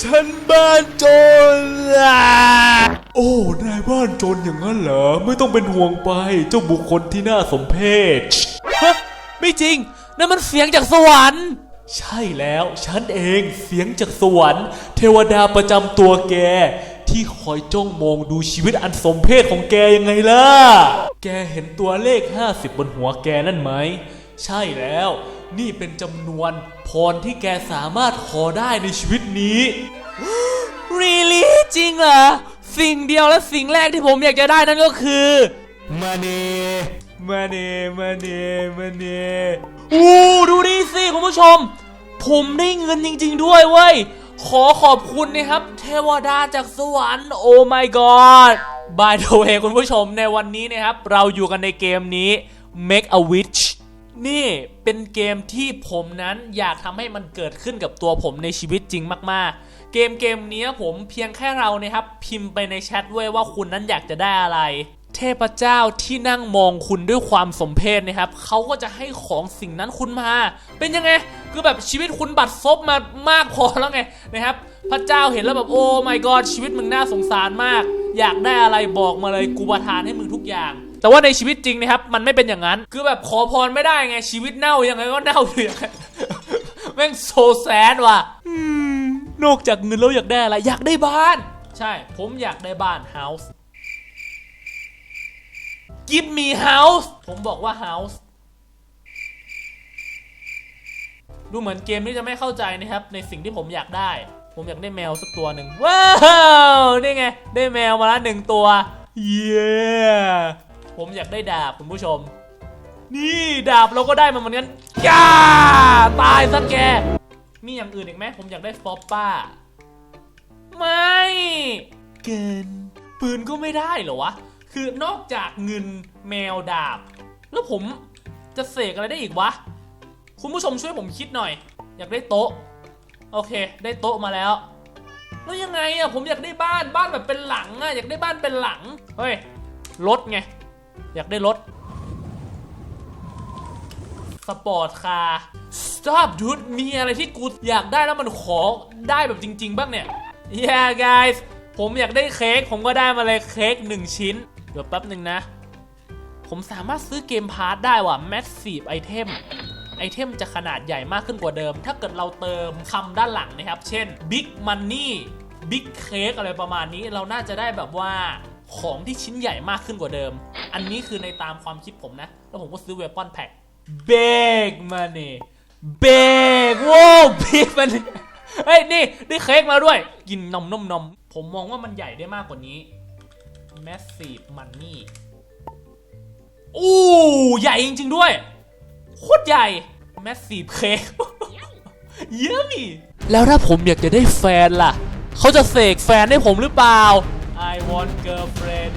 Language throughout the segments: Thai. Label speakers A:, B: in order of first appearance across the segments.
A: ฉันบ้านจนล่ะโอ้ นายบ้านจนอย่างนั้นเหรอ ไม่ต้องเป็นห่วงไป เจ้าบุคคลที่น่าสมเพช
B: ฮะไม่จริง นั่นมันเสียงจากสวรรค์
A: ใช่แล้ว ฉันเองเสียงจากสวรรค์ เทวดาประจำตัวแก ที่คอยจ้องมองดูชีวิตอันสมเพศของแกยังไงล่ะ แกเห็นตัวเลข 50 บนหัวแกนั่นไหม ใช่แล้ว นี่เป็นจำนวนพรที่แกสามารถขอได้ในชีวิตนี้
B: really จริงเหรอ สิ่งเดียวและสิ่งแรกที่ผมอยากจะได้นั่นก็คือ
A: มาเนมาเนมาเนมาเน
B: อู้ดูดิสิคุณผู้ชม ผมได้เงินจริง ๆ ด้วยเว้ย ขอขอบคุณนะครับ เทวดาจากสวรรค์ โอ้ my god by the way คุณผู้ชมในวันนี้นะครับ เราอยู่กันในเกมนี้ Make a Wish นี่เป็นเกมที่ผมนั้นอยากทำให้มันเกิดขึ้นกับตัวผมในชีวิตจริงมาก ๆ เกมเกมนี้ผมเพียงแค่เรานะครับพิมพ์ไปในแชทเว้ยว่าคุณนั้นอยากจะได้อะไร เทพเจ้าที่นั่งมองคุณด้วยความสมเพชนะครับเขาก็จะให้ของสิ่งนั้นคุณมา เป็นยังไงคือแบบชีวิตคุณบัดซบมามากพอแล้วไงนะครับพระเจ้าเห็นแล้วแบบโอ้ my god ชีวิตมึงน่าสงสารมาก อยากได้อะไรบอกมาเลยกูประทานให้มึงทุกอย่าง แต่ว่าในชีวิตจริงนะครับ มันไม่เป็นอย่างนั้น คือแบบขอพรไม่ได้ไงชีวิตเน่ายังไงก็เน่าอยู่อย่างนั้นแม่งโซแซดว่ะอืมนอกจากเงินแล้วอยากได้อะไรอยากได้บ้าน ใช่ ผมอยากได้บ้าน house Give me house ผมบอกว่า house ดูเหมือนเกมนี้จะไม่เข้าใจนะครับ ในสิ่งที่ผมอยากได้ ผมอยากได้แมวสักตัวหนึ่งว้าว นี่ไง ได้แมวมาละหนึ่งตัว เย้ ผมอยากได้ดาบคุณผู้ชม นี่ดาบเราก็ได้มาเหมือนกันจ้าตายซะแก มีอย่างอื่นอีกไหมผมอยากได้ฟอปป้า ไม่เกินปืนก็ไม่ได้เหรอวะ คือนอกจากเงินแมวดาบ แล้วผมจะเสกอะไรได้อีกวะ คุณผู้ชมช่วยผมคิดหน่อย อยากได้โต๊ะ โอเค ได้โต๊ะมาแล้ว แล้วยังไงอะผมอยากได้บ้านบ้านแบบเป็นหลังอะอยากได้บ้านเป็นหลัง เฮ้ยรถไง อยากได้รถ สปอร์ตคาร์ stop dude มีอะไรที่กูอยากได้แล้วมันขอได้แบบจริง ๆ บ้างเนี่ย yeah guys ผมอยากได้เค้กผมก็ได้มาเลยเค้กหนึ่งชิ้น เดี๋ยวแป๊บหนึ่งนะ ผมสามารถซื้อเกมพาร์ทได้ว่ะ massive item ไอเทมจะขนาดใหญ่มากขึ้นกว่าเดิม ถ้าเกิดเราเติมคำด้านหลังนะครับ เช่น big money big cake อะไรประมาณนี้ เราน่าจะได้แบบว่า ของที่ชิ้นใหญ่มากขึ้นกว่าเดิม อันนี้คือในตามความคิดผมนะ แล้วผมก็ซื้อ weapon pack big money big ว้าว big money เฮ้ยนี่ได้เค้กมาด้วย กินนมนมนมผมมองว่ามันใหญ่ได้มากกว่านี้ massive money อู้ใหญ่จริง ๆ ด้วย โคตรใหญ่ massive cake เยอะมีแล้วถ้าผมอยากจะได้แฟนล่ะ เขาจะเสกแฟนให้ผมหรือเปล่า want girlfriend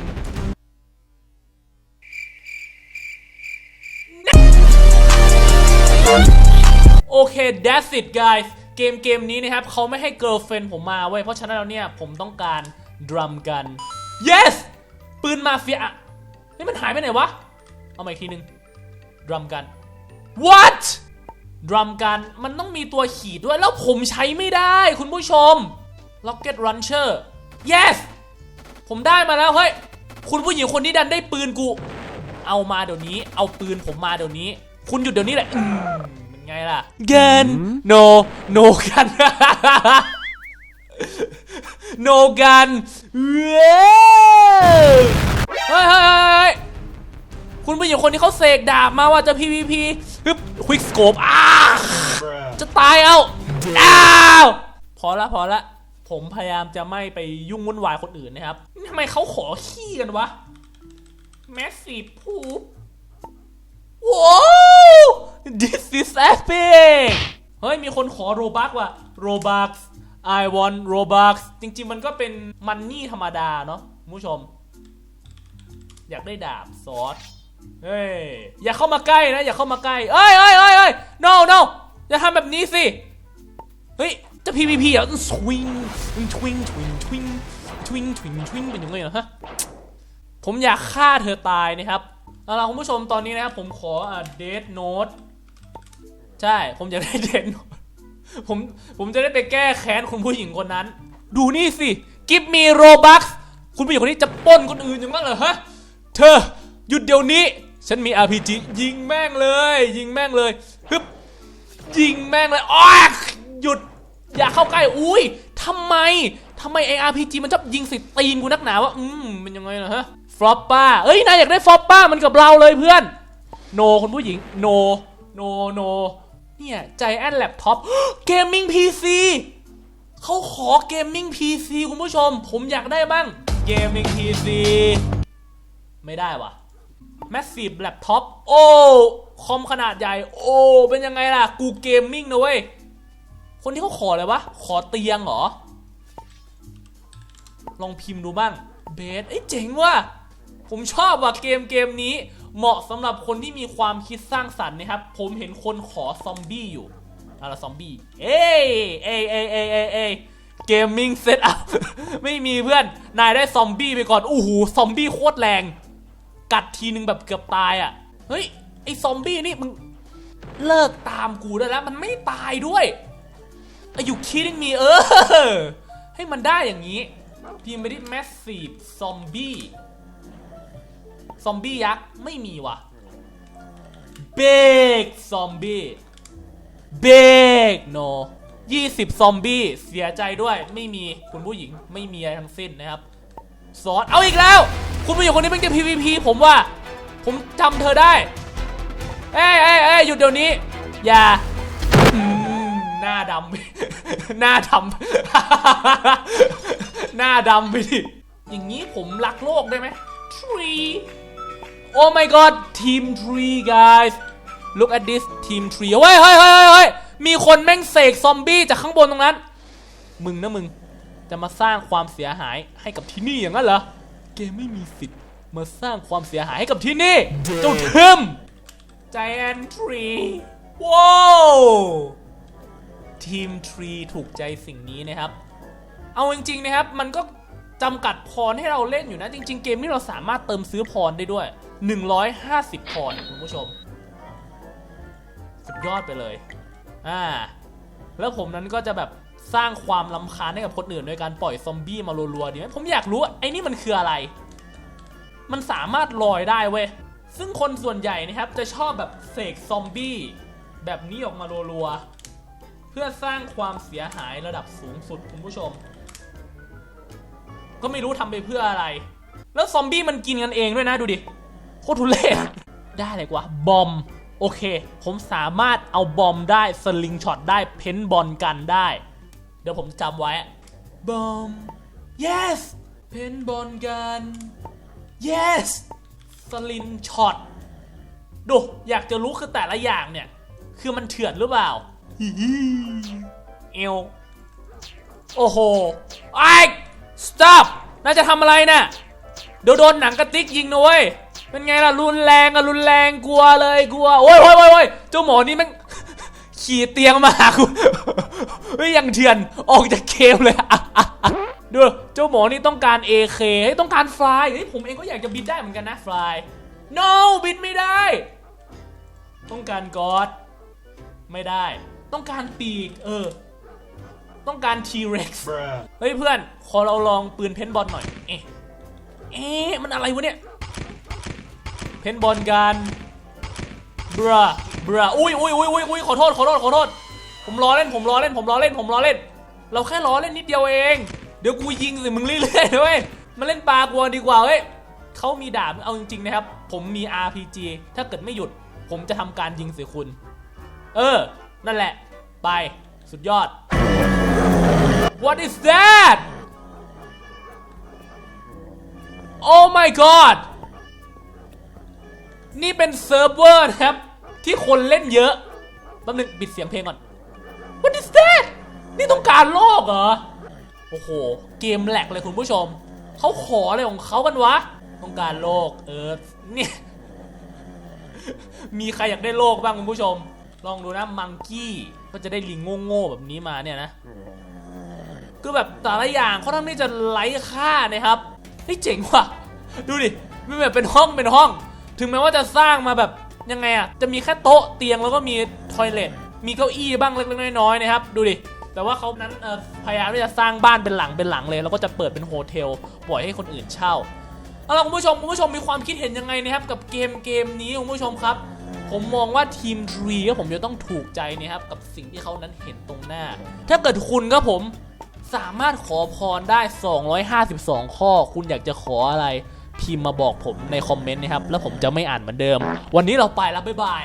B: โอเค that's it guys เกมเกมนี้นะครับเขาไม่ให้ girlfriend ผมมาเว้ย เพราะฉะนั้นแล้วเนี่ย ผมต้องการดรัมกัน yes ปืนมาเฟียอะนี่มันหายไปไหนวะ เอาใหมาอีกทีหนึ่งดรัมกัน what ดรัมกันมันต้องมีตัวขีดด้วยแล้วผมใช้ไม่ได้คุณผู้ชม rocket launcher yes ผมได้มาแล้วเฮ้ยคุณผู้หญิงคนนี้ดันได้ปืนกู เอามาเดี๋ยวนี้ เอาปืนผมมาเดี๋ยวนี้ คุณหยุดเดี๋ยวนี้แหละอืมเป็นไงล่ะ gun no no gun no gun เว้ยเฮ้ยเฮ้ยเฮ้ยเฮ้ยคุณผู้หญิงคนนี้เขาเสกดาบมาว่าจะ PVP ฮึบ quick scope อ้า จะตายเอาอ้าว พอละพอละ ผมพยายามจะไม่ไปยุ่งวุ่นวายคนอื่นนะครับทำไมเขาขอขี้กันวะ massive poop ว้าว this is epic เฮ้ย มีคนขอโรบักว่ะ Robux I want Robux จริง ๆ มันก็เป็นมันนี่ธรรมดาเนาะผู้ชม อยากได้ดาบซอสเฮ้ย อย่าเข้ามาใกล้นะ อย่าเข้ามาใกล้ เอ้ยเอ้ยเอ้ยเอ้ย no no อย่าทำแบบนี้สิ เฮ้ย จะ PVP เหรอ swing twing twing twing twing twing twing เป็นยังไงเหรอฮะผมอยากฆ่าเธอตายนะครับเอาล่ะคุณผู้ชมตอนนี้นะครับผมขออ่า Death Note ใช่ผมอยากได้ Death Note ผมผมจะได้ไปแก้แค้นคุณผู้หญิงคนนั้น ดูนี่สิกิฟมีโรบัคคุณผู้หญิงคนนี้จะป้นคนอื่นอย่างนั้นเหรอฮะเธอหยุดเดี๋ยวนี้ ฉันมี RPG ยิงแม่งเลย ยิงแม่งเลยฮึบยิงแม่งเลยอ้อหยุด อย่าเข้าใกล้ อุ้ยทำไมทำไมไอ RPG มันชอบยิงใส่ตีนกูนักหนาวะอืมมันยังไงล่ะฮะฟลอปป้าเอ้ยนายอยากได้ฟลอปป้ามันกับเราเลยเพื่อน โนคุณผู้หญิง โน โน โน เนี่ยใจแอนแล็ปท็อปเกมมิ่งพีซีเขาขอเกมมิ่งพีซีคุณผู้ชม ผมอยากได้บ้างเกมมิ่งพีซีไม่ได้วะ Massive Laptop โอ้คอมขนาดใหญ่ โอ้ เป็นยังไงล่ะ กูเกมมิ่งนะเว้ย คนที่เขาขออะไรวะ ขอเตียงเหรอ ลองพิมพ์ดูบ้าง เบสเอ้ยเจ๋งว่ะ ผมชอบว่ะเกมเกมนี้ เหมาะสำหรับคนที่มีความคิดสร้างสรรค์นะครับ ผมเห็นคนขอซอมบี้อยู่อะไรซอมบี้ เอ้ยเอ้ยเอ้ยเอ้ยเอ้ยเกมมิ่งเซตอัพไม่มีเพื่อน นายได้ซอมบี้ไปก่อน อู้หู ซอมบี้โคตรแรง กัดทีนึงแบบเกือบตายอะ เฮ้ย ไอซอมบี้นี่มึงเลิกตามกูได้แล้ว มันไม่ตายด้วย อายุคิดมีเออ ให้มันได้อย่างนี้พิมไปที่ massive zombie ซอมบี้ยักษ์ไม่มีว่ะ big zombie big no 20 ซอมบี้เสียใจด้วยไม่มีคุณผู้หญิงไม่มีอะไรทั้งสิ้นนะครับซอสเอาอีกแล้ว คุณผู้หญิงคนนี้เป็นจะ PVP ผมว่า ผมจำเธอได้ เอ้ยเอ้ยเอ้ยหยุดเดี๋ยวนี้ อย่า หน้าดำ หน้าดำ หน้าดำไปดิ อย่างนี้ผมรักโลกได้ไหม Tree Oh my god Team Tree guys Look at this Team Tree เฮ้ยเฮ้ยเฮ้ยเฮ้ยเฮ้ยมีคนแม่งเสกซอมบี้จากข้างบนตรงนั้น มึงนะมึง จะมาสร้างความเสียหายให้กับที่นี่อย่างนั้นเหรอ เกมไม่มีสิทธิ์มาสร้างความเสียหายให้กับที่นี่ เจ้าทึม Giant Tree ว้าว ทีมทรีถูกใจสิ่งนี้นะครับ เอาจริงๆนะครับ มันก็จำกัดพรให้เราเล่นอยู่นะ จริง ๆ เกมนี้เราสามารถเติมซื้อพรได้ด้วย 150 พรคุณผู้ชม สุดยอดไปเลย อ่า แล้วผมนั้นก็จะแบบสร้างความลำคาญให้กับคนอื่นโดยการปล่อยซอมบี้มารัวๆดีไหมผมอยากรู้ไอ้นี่มันคืออะไร มันสามารถลอยได้เว้ย ซึ่งคนส่วนใหญ่นะครับจะชอบแบบเสกซอมบี้แบบนี้ออกมารัวๆ พื่อสร้างความเสียหายระดับสูงสุดคุณผู้ชม ก็ไม่รู้ทำไปเพื่ออะไร แล้วซอมบี้มันกินกันเองด้วยนะดูดิ โคตรทุเรศได้เลยว่าบอม โอเค ผมสามารถเอาบอมได้สลิงช็อตได้เพ้นบอลกันได้ เดี๋ยวผมจำไว้บอม yes เพ้นบอลกัน yes สลิงช็อตดูอยากจะรู้คือแต่ละอย่างเนี่ย คือมันเถื่อนหรือเปล่า เอวโอ้โหไอ้ stop น่าจะทำอะไรน่ะเดี๋ยวโดนหนังกระติกยิงนะเว้ยเป็นไงล่ะรุนแรงอะรุนแรงกลัวเลยกลัวโอ้ยโอ้ยโอ้ยโอ้ยเจ้าหมอนี่มันขี่เตียงมาหากูเฮ้ยังเถื่อนออกจากเกมเลยดูเจ้าหมอนี่ต้องการ AK เฮ้ยต้องการฟลายเฮ้ยผมเองก็อยากจะบินได้เหมือนกันนะฟลาย no บินไม่ได้ ต้องการกอดไม่ได้ ต้องการปีก เออ ต้องการ T-Rex เฮ้ยเพื่อน ขอเราลองปืนเพนบอลหน่อย เอ๊ะเอ๊ะมันอะไรวะเนี่ย เพนบอลกันบราบราอุ้ยอุ้ยอุ้ยอุ้ยอุ้ยขอโทษขอโทษขอโทษ ผมล้อเล่นผมล้อเล่นผมล้อเล่นผมล้อเล่น เราแค่ล้อเล่นนิดเดียวเอง เดี๋ยวกูยิงสิมึงเรื่อยๆนะเว้ยมาเล่นปลากลัวดีกว่าเว้ยเขามีดาบเอาจริงๆนะครับ ผมมี RPG ถ้าเกิดไม่หยุด ผมจะทำการยิงใส่คุณ เออ นั่นแหละ ไป สุดยอด What is that Oh my god นี่เป็นเซิร์ฟเวอร์นะครับ ที่คนเล่นเยอะแป๊บนึงปิดเสียงเพลงก่อน What is that นี่ต้องการโลกเหรอ โอ้โห เกมแหลกเลยคุณผู้ชม เขาขออะไรของเขากันวะ ต้องการโลก เออ เนี่ย มีใครอยากได้โลกบ้างคุณผู้ชม ลองดูนะมังกี้ก็จะได้ลิงโง่ๆแบบนี้มาเนี่ยนะคือแบบแต่ละอย่างเขาทำที่จะไร้ค่านะครับเฮ้ยเจ๋งว่ะดูดิมันแบบเป็นห้องเป็นห้อง ถึงแม้ว่าจะสร้างมาแบบยังไงอะจะมีแค่โต๊ะเตียงแล้วก็มีทอยเลทมีเก้าอี้บ้างเล็กๆน้อยๆนะครับ ดูดิแต่ว่าเขานั้นเอ่อพยายามที่จะสร้างบ้านเป็นหลังเป็นหลังเลย แล้วก็จะเปิดเป็นโฮเทลปล่อยให้คนอื่นเช่าเอาล่ะคุณผู้ชมคุณผู้ชมมีความคิดเห็นยังไงนะครับกับเกมเกมนี้คุณผู้ชมครับ ผมมองว่าทีมทรีก็ผมจะต้องถูกใจนะครับกับสิ่งที่เขานั้นเห็นตรงหน้า ถ้าเกิดคุณก็ผมสามารถขอพรได้ 252 ข้อ คุณอยากจะขออะไร พิมพ์มาบอกผมในคอมเมนต์นะครับ แล้วผมจะไม่อ่านเหมือนเดิม วันนี้เราไปแล้ว บ๊ายบาย